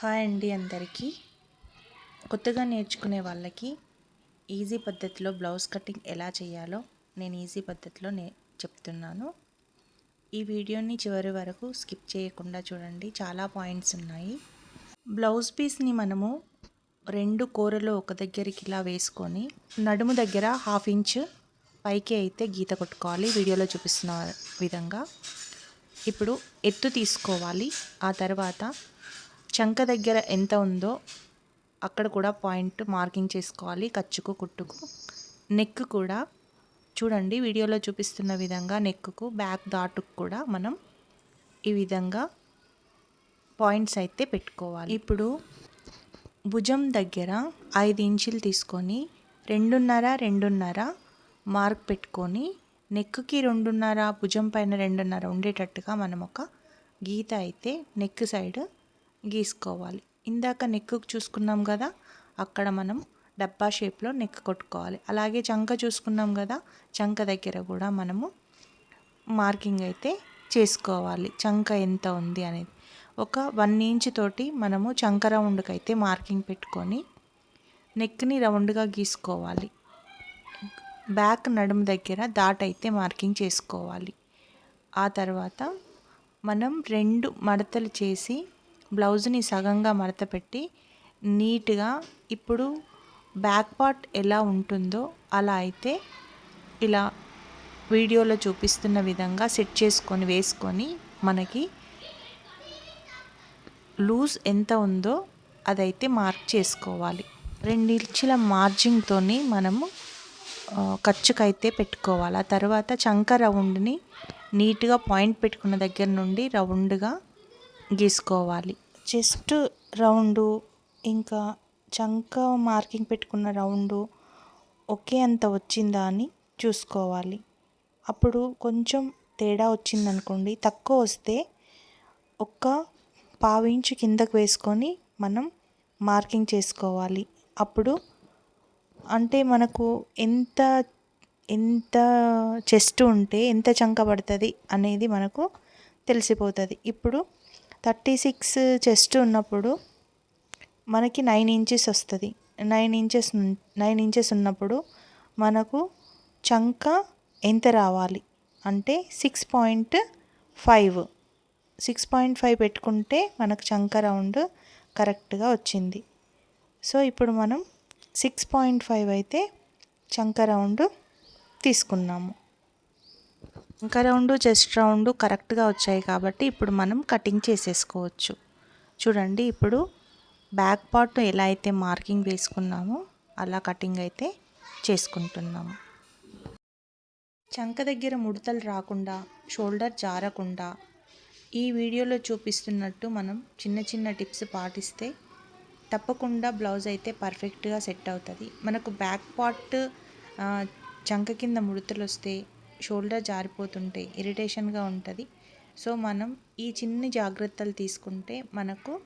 Hi అండి అందరికీ. కొత్తగా నేర్చుకునే వాళ్ళకి ఈజీ పద్ధతిలో బ్లౌజ్ కటింగ్ ఎలా చేయాలో నేను ఈజీ పద్ధతిలో నే చెప్తున్నాను. ఈ వీడియోని చివరి వరకు స్కిప్ చేయకుండా చూడండి చాలా పాయింట్స్ ఉన్నాయి. బ్లౌజ్ పీస్ని మనము రెండు కూరలు ఒక దగ్గరికి ఇలా వేసుకొని నడుము దగ్గర హాఫ్ ఇంచ్ పైకి అయితే గీత కొట్టుకోవాలి. వీడియోలో చూపిస్తున్న విధంగా. ఇప్పుడు ఎత్తు తీసుకోవాలి. ఆ తర్వాత చంక దగ్గర ఎంత ఉందో అక్కడ కూడా పాయింట్ మార్కింగ్ చేసుకోవాలి. ఖర్చుకు కుట్టుకు. నెక్ కూడా చూడండి వీడియోలో చూపిస్తున్న విధంగా నెక్కు బ్యాక్ దాటుకు కూడా మనం ఈ విధంగా పాయింట్స్ అయితే పెట్టుకోవాలి. ఇప్పుడు భుజం దగ్గర ఐదు ఇంచులు తీసుకొని రెండున్నర రెండున్నర మార్క్ పెట్టుకొని నెక్కి రెండున్నర భుజం పైన రెండున్నర ఉండేటట్టుగా మనం ఒక గీత అయితే నెక్ సైడ్ గీసుకోవాలి. ఇందాక నెక్ చూసుకున్నాం కదా అక్కడ మనం డబ్బా షేప్లో నెక్ కొట్టుకోవాలి. అలాగే చంక చూసుకున్నాం కదా చంక దగ్గర కూడా మనము మార్కింగ్ అయితే చేసుకోవాలి. చంక ఎంత ఉంది అనేది. ఒక వన్ ఇంచ్ తోటి మనము చంక రౌండ్కి అయితే మార్కింగ్ పెట్టుకొని నెక్ని రౌండ్గా గీసుకోవాలి. బ్యాక్ నడుము దగ్గర దాట్ అయితే మార్కింగ్ చేసుకోవాలి. ఆ తర్వాత మనం రెండు మడతలు చేసి బ్లౌజ్ని సగంగా మడత పెట్టి నీట్గా ఇప్పుడు బ్యాక్ పార్ట్ ఎలా ఉంటుందో అలా అయితే ఇలా వీడియోలో చూపిస్తున్న విధంగా సెట్ చేసుకొని వేసుకొని మనకి లూజ్ ఎంత ఉందో అదైతే మార్క్ చేసుకోవాలి. రెండించుల మార్జింగ్తో మనము ఖర్చుకైతే పెట్టుకోవాలి. ఆ తర్వాత చంక రౌండ్ని నీట్గా పాయింట్ పెట్టుకున్న దగ్గర నుండి రౌండ్గా గీసుకోవాలి. చెస్ట్ రౌండు ఇంకా చంక మార్కింగ్ పెట్టుకున్న రౌండు ఒకే అంత వచ్చిందా అని చూసుకోవాలి. అప్పుడు కొంచెం తేడా వచ్చిందనుకోండి తక్కువ వస్తే ఒక్క పావించు కిందకు వేసుకొని మనం మార్కింగ్ చేసుకోవాలి. అప్పుడు అంటే మనకు ఎంత ఎంత చెస్ట్ ఉంటే ఎంత చంక పడుతుంది అనేది మనకు తెలిసిపోతుంది. ఇప్పుడు థర్టీ సిక్స్ చెస్ట్ ఉన్నప్పుడు మనకి నైన్ ఇంచెస్ వస్తుంది. నైన్ ఇంచెస్ నైన్ ఇంచెస్ ఉన్నప్పుడు మనకు చంక ఎంత రావాలి? అంటే six point five. Six point five పెట్టుకుంటే మనకు చంక రౌండ్ కరెక్ట్గా వచ్చింది. సో ఇప్పుడు మనం సిక్స్ పాయింట్ ఫైవ్ అయితే చంక రౌండ్ తీసుకున్నాము. ఇంకా రౌండ్ చెస్ట్ రౌండ్ కరెక్ట్గా వచ్చాయి కాబట్టి ఇప్పుడు మనం కటింగ్ చేసేసుకోవచ్చు. చూడండి ఇప్పుడు బ్యాక్ పార్ట్ ఎలా అయితే మార్కింగ్ వేసుకున్నామో అలా కటింగ్ అయితే చేసుకుంటున్నాము. చంక దగ్గర ముడతలు రాకుండా షోల్డర్ జారకుండా ఈ వీడియోలో చూపిస్తున్నట్టు మనం చిన్న చిన్న టిప్స్ పాటిస్తే తప్పకుండా బ్లౌజ్ అయితే పర్ఫెక్ట్గా సెట్ అవుతుంది. మనకు బ్యాక్ పార్ట్ చంక కింద ముడతలు వస్తే షోల్డర్ జారిపోతుంటే ఇరిటేషన్గా ఉంటుంది. సో మనం ఈ చిన్ని జాగ్రత్తలు తీసుకుంటే మనకు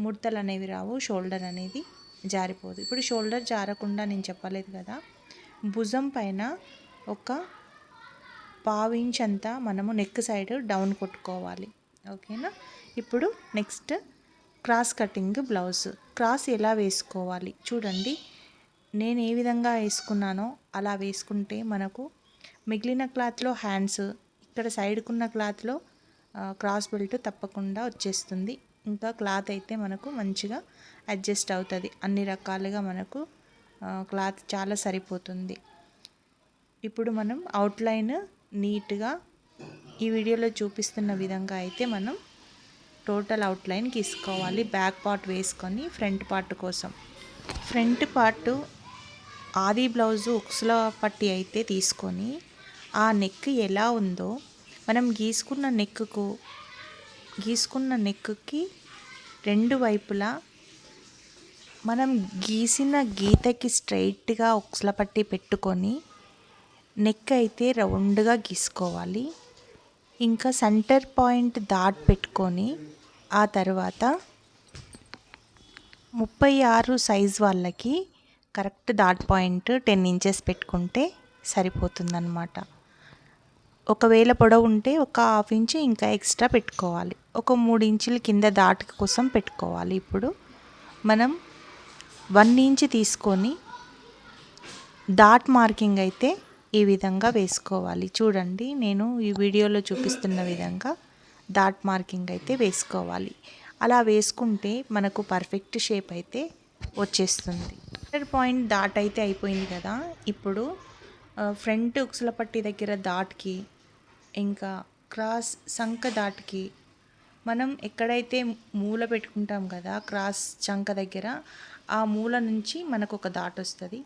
ముడతలు అనేవి రావు షోల్డర్ అనేది జారిపోదు. ఇప్పుడు షోల్డర్ జారకుండా నేను చెప్పలేదు కదా భుజం పైన ఒక పావించ్ అంతా మనము నెక్ సైడ్ డౌన్ కొట్టుకోవాలి. ఓకేనా ఇప్పుడు next cross cutting blouse cross ఎలా వేసుకోవాలి? చూడండి. నేను ఏ విధంగా వేసుకున్నానో అలా వేసుకుంటే మనకు మిగిలిన క్లాత్లో హ్యాండ్స్ ఇక్కడ సైడ్కున్న క్లాత్లో క్రాస్ బెల్ట్ తప్పకుండా వచ్చేస్తుంది. ఇంకా క్లాత్ అయితే మనకు మంచిగా అడ్జస్ట్ అవుతుంది. అన్ని రకాలుగా మనకు క్లాత్ చాలా సరిపోతుంది. ఇప్పుడు మనం అవుట్లైన్ నీట్గా ఈ వీడియోలో చూపిస్తున్న విధంగా అయితే మనం టోటల్ అవుట్లైన్ గీసుకోవాలి. బ్యాక్ పార్ట్ వేసుకొని ఫ్రంట్ పార్ట్ కోసం. ఫ్రంట్ పార్ట్ ఆది బ్లౌజు ఉక్సుల పట్టి అయితే తీసుకొని ఆ నెక్ ఎలా ఉందో మనం గీసుకున్న నెక్కు గీసుకున్న నెక్కి రెండు వైపులా మనం గీసిన గీతకి స్ట్రైట్గా ఉక్సల పట్టి పెట్టుకొని నెక్ అయితే రౌండ్గా గీసుకోవాలి. ఇంకా సెంటర్ పాయింట్ దాట్ పెట్టుకొని ఆ తర్వాత ముప్పై ఆరు సైజ్ వాళ్ళకి correct dot point ten inches పెట్టుకుంటే సరిపోతుందన్నమాట. ఒకవేళ పొడవు ఉంటే ఒక హాఫ్ ఇంచ్ ఇంకా ఎక్స్ట్రా పెట్టుకోవాలి. ఒక మూడు ఇంచుల కింద దాటు కోసం పెట్టుకోవాలి. ఇప్పుడు మనం వన్ ఇంచ్ తీసుకొని డాట్ మార్కింగ్ అయితే ఈ విధంగా వేసుకోవాలి. చూడండి నేను ఈ వీడియోలో చూపిస్తున్న విధంగా డాట్ మార్కింగ్ అయితే వేసుకోవాలి. అలా వేసుకుంటే మనకు పర్ఫెక్ట్ షేప్ అయితే వచ్చేస్తుంది. సెంటర్ పాయింట్ డాట్ అయితే అయిపోయింది కదా. ఇప్పుడు ఫ్రంట్ ఉక్సుల పట్టి దగ్గర డాట్కి ఇంకా క్రాస్ సంక దాటికి మనం ఎక్కడైతే మూల పెట్టుకుంటాం కదా క్రాస్ చంక దగ్గర ఆ మూల నుంచి మనకు ఒక దాట్ వస్తుంది.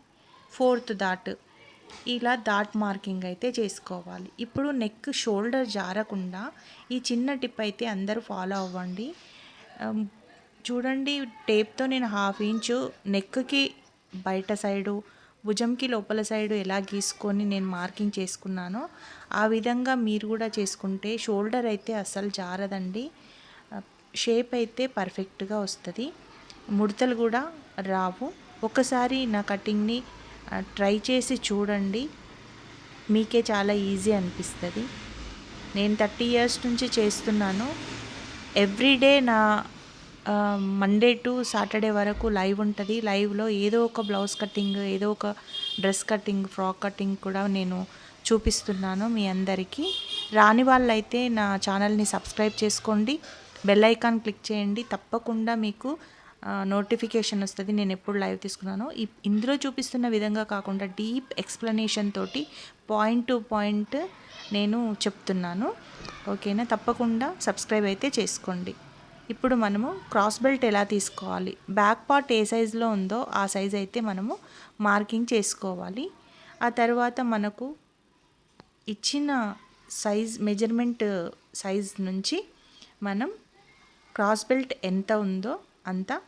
ఫోర్త్ దాట్ ఇలా దాట్ మార్కింగ్ అయితే చేసుకోవాలి. ఇప్పుడు నెక్ షోల్డర్ జారకుండా ఈ చిన్న టిప్ అయితే అందరూ ఫాలో అవ్వండి. Um, చూడండి టేప్తో నేను హాఫ్ ఇంచు నెక్కి బయట సైడు భుజంకి లోపల సైడ్ ఎలా గీసుకొని నేను మార్కింగ్ చేసుకున్నానో ఆ విధంగా మీరు కూడా చేసుకుంటే షోల్డర్ అయితే అస్సలు జారదండి. షేప్ అయితే పర్ఫెక్ట్గా వస్తుంది. ముడతలు కూడా రావు. ఒకసారి నా కటింగ్ని ట్రై చేసి చూడండి. మీకే చాలా ఈజీ అనిపిస్తుంది. నేను థర్టీ ఇయర్స్ నుంచి చేస్తున్నాను. ఎవ్రీడే నా మండే టు సాటర్డే వరకు లైవ్ ఉంటుంది. లైవ్లో ఏదో ఒక బ్లౌజ్ కటింగ్ ఏదో ఒక డ్రెస్ కటింగ్ ఫ్రాక్ కటింగ్ కూడా నేను చూపిస్తున్నాను మీ అందరికీ. రాని వాళ్ళైతే నా ఛానల్ని సబ్స్క్రైబ్ చేసుకోండి. బెల్ ఐకాన్ క్లిక్ చేయండి. తప్పకుండా మీకు నోటిఫికేషన్ వస్తుంది. నేను ఎప్పుడు లైవ్ తీసుకున్నానో. ఇందులో చూపిస్తున్న విధంగా కాకుండా డీప్ ఎక్స్ప్లెనేషన్ తోటి పాయింట్ టు పాయింట్ నేను చెప్తున్నాను. ఓకేనా? తప్పకుండా సబ్స్క్రైబ్ అయితే చేసుకోండి. ఇప్పుడు మనము క్రాస్ బెల్ట్ ఎలా తీసుకోవాలి? బ్యాక్ పార్ట్ ఏ సైజులో ఉందో ఆ సైజ్ అయితే మనము మార్కింగ్ చేసుకోవాలి. ఆ తర్వాత మనకు ఇచ్చిన సైజ్ మెజర్మెంట్ సైజ్ నుంచి మనం క్రాస్ బెల్ట్ ఎంత ఉందో అంత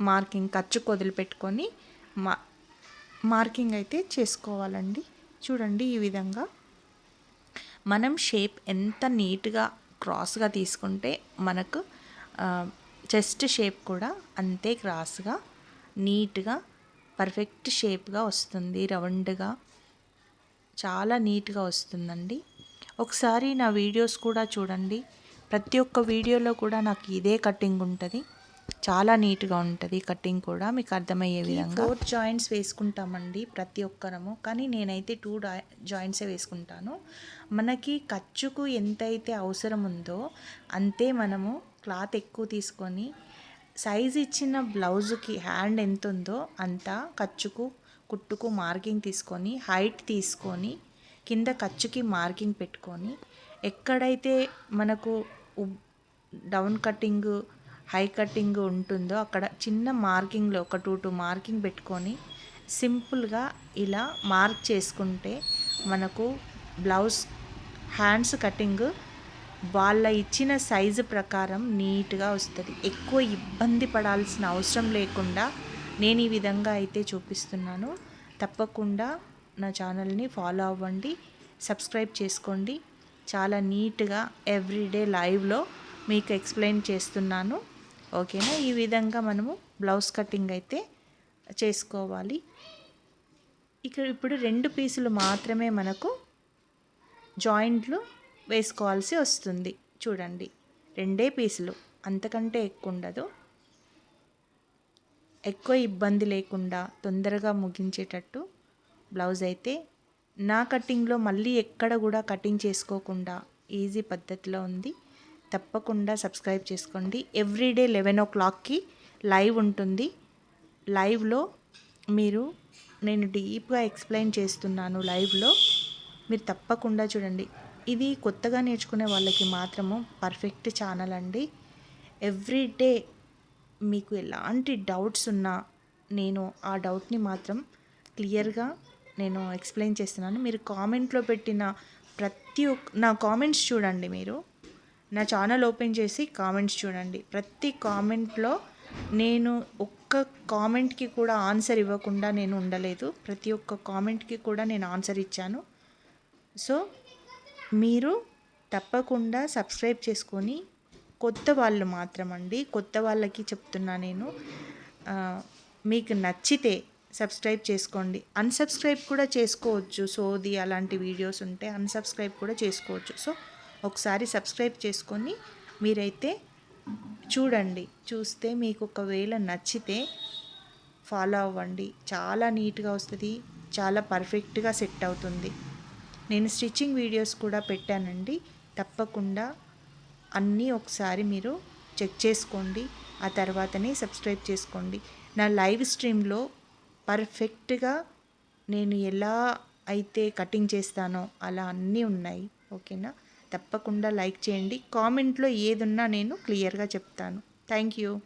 మార్కింగ్ ఖర్చు వదిలిపెట్టుకొని మా మార్కింగ్ అయితే చేసుకోవాలండి. చూడండి ఈ విధంగా. మనం షేప్ ఎంత నీట్గా క్రాస్గా తీసుకుంటే మనకు చెస్ట్ షేప్ కూడా అంతే క్రాస్గా నీట్గా పర్ఫెక్ట్ షేప్గా వస్తుంది రౌండ్గా. చాలా నీట్గా వస్తుందండి. ఒకసారి నా వీడియోస్ కూడా చూడండి. ప్రతి ఒక్క వీడియోలో కూడా నాకు ఇదే కటింగ్ ఉంటుంది. చాలా నీట్గా ఉంటుంది కటింగ్ కూడా మీకు అర్థమయ్యే విధంగా. ఫోర్ జాయింట్స్ వేసుకుంటామండి ప్రతి ఒక్కరము కానీ నేనైతే టూ జాయింట్సే వేసుకుంటాను. మనకి ఖర్చుకు ఎంతైతే అవసరం ఉందో అంతే మనము క్లాత్ ఎక్కువ తీసుకొని సైజ్ ఇచ్చిన బ్లౌజుకి హ్యాండ్ ఎంత ఉందో అంత ఖర్చుకు కుట్టుకు మార్కింగ్ తీసుకొని హైట్ తీసుకొని కింద ఖర్చుకి మార్కింగ్ పెట్టుకొని ఎక్కడైతే మనకు డౌన్ కటింగ్ హై కటింగ్ ఉంటుందో అక్కడ చిన్న మార్కింగ్లో ఒక టూ టూ మార్కింగ్ పెట్టుకొని సింపుల్గా ఇలా మార్క్ చేసుకుంటే మనకు బ్లౌజ్ హ్యాండ్స్ కటింగ్ వాళ్ళ ఇచ్చిన సైజు ప్రకారం నీట్గా వస్తుంది. ఎక్కువ ఇబ్బంది పడాల్సిన అవసరం లేకుండా నేను ఈ విధంగా అయితే చూపిస్తున్నాను. తప్పకుండా నా ఛానల్ని ఫాలో అవ్వండి సబ్స్క్రైబ్ చేసుకోండి. చాలా నీట్గా ఎవ్రీడే లైవ్లో మీకు ఎక్స్ప్లెయిన్ చేస్తున్నాను. ఓకేనా? ఈ విధంగా మనము బ్లౌజ్ కటింగ్ అయితే చేసుకోవాలి. ఇక్కడ ఇప్పుడు రెండు పీసులు మాత్రమే మనకు జాయింట్లు వేసుకోవాల్సి వస్తుంది. చూడండి. రెండే పీసులు. అంతకంటే ఎక్కువ ఉండదు ఎక్కువ ఇబ్బంది లేకుండా తొందరగా ముగించేటట్టు బ్లౌజ్ అయితే నా కటింగ్లో మళ్ళీ ఎక్కడ కూడా కటింగ్ చేసుకోకుండా ఈజీ పద్ధతిలో ఉంది. తప్పకుండా సబ్స్క్రైబ్ చేసుకోండి. ఎవ్రీడే లెవెన్ ఓ క్లాక్కి లైవ్ ఉంటుంది. లైవ్లో మీరు నేను డీప్గా ఎక్స్ప్లెయిన్ చేస్తున్నాను లైవ్లో. మీరు తప్పకుండా చూడండి. ఇది కొత్తగా నేర్చుకునే వాళ్ళకి మాత్రము పర్ఫెక్ట్ ఛానల్ అండి. ఎవ్రీడే మీకు ఎలాంటి డౌట్స్ ఉన్నా నేను ఆ డౌట్ని మాత్రం క్లియర్గా నేను ఎక్స్ప్లెయిన్ చేస్తున్నాను. మీరు కామెంట్లో పెట్టిన ప్రతి ఒక్క నా కామెంట్స్ చూడండి మీరు. నా ఛానల్ ఓపెన్ చేసి కామెంట్స్ చూడండి. ప్రతి కామెంట్లో నేను ఒక్క కామెంట్కి కూడా ఆన్సర్ ఇవ్వకుండా నేను ఉండలేదు. ప్రతి ఒక్క కామెంట్కి కూడా నేను ఆన్సర్ ఇచ్చాను. సో మీరు తప్పకుండా సబ్స్క్రైబ్ చేసుకొని కొత్త వాళ్ళు మాత్రం అండి కొత్త వాళ్ళకి చెప్తున్నా నేను. మీకు నచ్చితే సబ్స్క్రైబ్ చేసుకోండి. అన్సబ్స్క్రైబ్ కూడా చేసుకోవచ్చు. సోది అలాంటి వీడియోస్ ఉంటే అన్సబ్స్క్రైబ్ కూడా చేసుకోవచ్చు. సో ఒకసారి సబ్స్క్రైబ్ చేసుకొని మీరైతే చూడండి. చూస్తే మీకు ఒకవేళ నచ్చితే ఫాలో అవ్వండి. చాలా నీట్గా వస్తుంది. చాలా పర్ఫెక్ట్గా సెట్ అవుతుంది. నేను స్టిచ్చింగ్ వీడియోస్ కూడా పెట్టానండి. తప్పకుండా అన్నీ ఒకసారి మీరు చెక్ చేసుకోండి. ఆ తర్వాతనే సబ్స్క్రైబ్ చేసుకోండి. నా లైవ్ స్ట్రీమ్లో పర్ఫెక్ట్గా నేను ఎలా అయితే కటింగ్ చేస్తానో అలా అన్నీ ఉన్నాయి. ఓకేనా? తప్పకుండా లైక్ చేయండి. కామెంట్లో ఏదున్నా నేను క్లియర్గా చెప్తాను. Thank you.